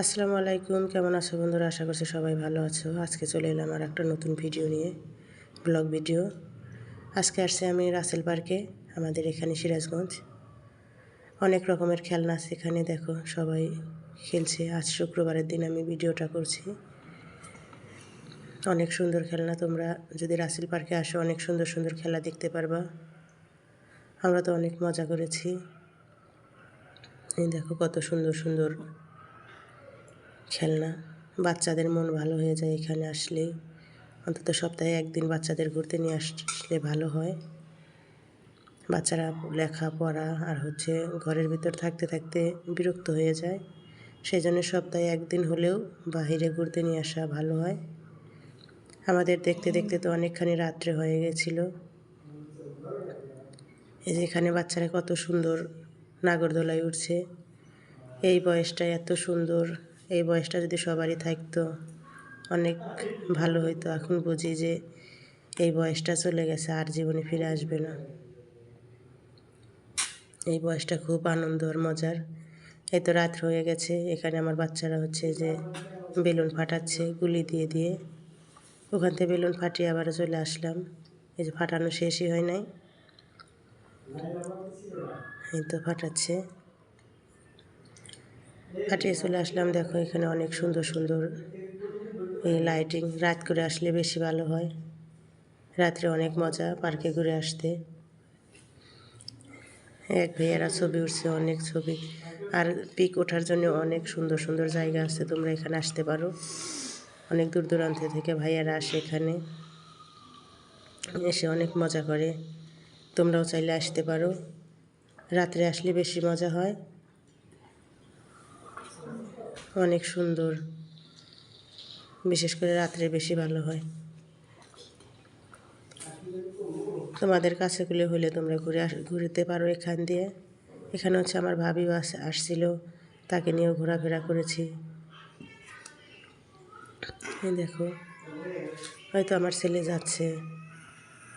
আসসালামু আলাইকুম। কেমন আছো বন্ধুরা? আশা করছি সবাই ভালো আছো। আজকে চলে এলাম আর একটা নতুন ভিডিও নিয়ে, ব্লগ ভিডিও। আজকে আসছি আমি রাসেল পার্কে, আমাদের এখানে সিরাজগঞ্জ। অনেক রকমের খেলনা আছে এখানে, দেখো, সবাই খেলছে। আজ শুক্রবারের দিন আমি ভিডিওটা করছি। অনেক সুন্দর খেলনা, তোমরা যদি রাসেল পার্কে আসো, অনেক সুন্দর সুন্দর খেলা দেখতে পারবা। আমরা তো অনেক মজা করেছি। দেখো, কত সুন্দর সুন্দর খেলনা বাচ্চাদের মন ভালো হয়ে যায় এখানে আসলেই অন্তত সপ্তাহে একদিন বাচ্চাদের ঘুরতে নিয়ে আসলে ভালো হয়। বাচ্চারা লেখাপড়া আর হচ্ছে ঘরের ভিতর থাকতে থাকতে বিরক্ত হয়ে যায়। সেই জন্য সপ্তাহে একদিন হলেও বাহিরে ঘুরতে নিয়ে আসা ভালো হয়। আমাদের দেখতে দেখতে তো অনেকখানি রাত্রে হয়ে গেছিল। এই যে এখানে বাচ্চারা কত সুন্দর নাগরদোলায় উঠছে। এই বয়সটা এত সুন্দর এই বয়সটা যদি সবারই থাকতো, অনেক ভালো হইতো। এখন বুঝি যে এই বয়সটা চলে গেছে, আর জীবনে ফিরে আসবে না। এই বয়সটা খুব আনন্দ আর মজার। এই তো রাত হয়ে গেছে, এখানে আমার বাচ্চারা হচ্ছে যে বেলুন ফাটাচ্ছে, গুলি দিয়ে দিয়ে। ওখান থেকে বেলুন ফাটিয়ে আবার চলে আসলাম। এই যে ফাটানো শেষই হয় নাই। এই তো ফাটাচ্ছে। ফাটিয়ে চলে আসলাম। দেখো, এখানে অনেক সুন্দর সুন্দর এই লাইটিং রাত করে আসলে বেশি ভালো হয়। রাত্রে অনেক মজা পার্কে ঘুরে আসতে। এক ভাইয়ারা ছবি উঠছে, অনেক ছবি। আর পিক ওঠার জন্য অনেক সুন্দর সুন্দর জায়গা আছে, তোমরা এখানে আসতে পারো। অনেক দূর দূরান্ত থেকে ভাইয়ারা আসে এখানে। এসে অনেক মজা করে। তোমরাও চাইলে আসতে পারো। রাত্রে আসলে বেশি মজা হয়। অনেক সুন্দর। বিশেষ করে রাত্রে বেশি ভালো হয়। তোমাদের কাছেগুলো হলে তোমরা ঘুরে ঘুরতে পারো এখান দিয়ে। এখানে হচ্ছে আমার আস, আসছিল। তাকে নিয়েও ঘোরাফেরা করেছি। দেখো, হয়তো আমার ছেলে যাচ্ছে।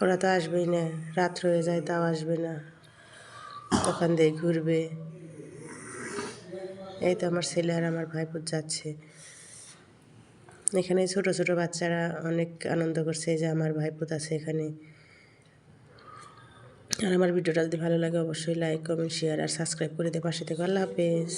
ওরা তো আসবেই না। রাত হয়ে যায়, তাও আসবে না। ওখান দিয়ে ঘুরবে। এই তো আমার ছেলে আর আমার ভাইপোর যাচ্ছে। এখানে ছোট ছোট বাচ্চারা অনেক আনন্দ করছে যে আমার ভাইপোত আছে এখানে। আর আমার ভিডিওটা যদি ভালো লাগে, অবশ্যই লাইক কমেন্ট শেয়ার আর সাবস্ক্রাইব করে দিয়ে পাশে থেকে। আল্লাহ হাফেজ।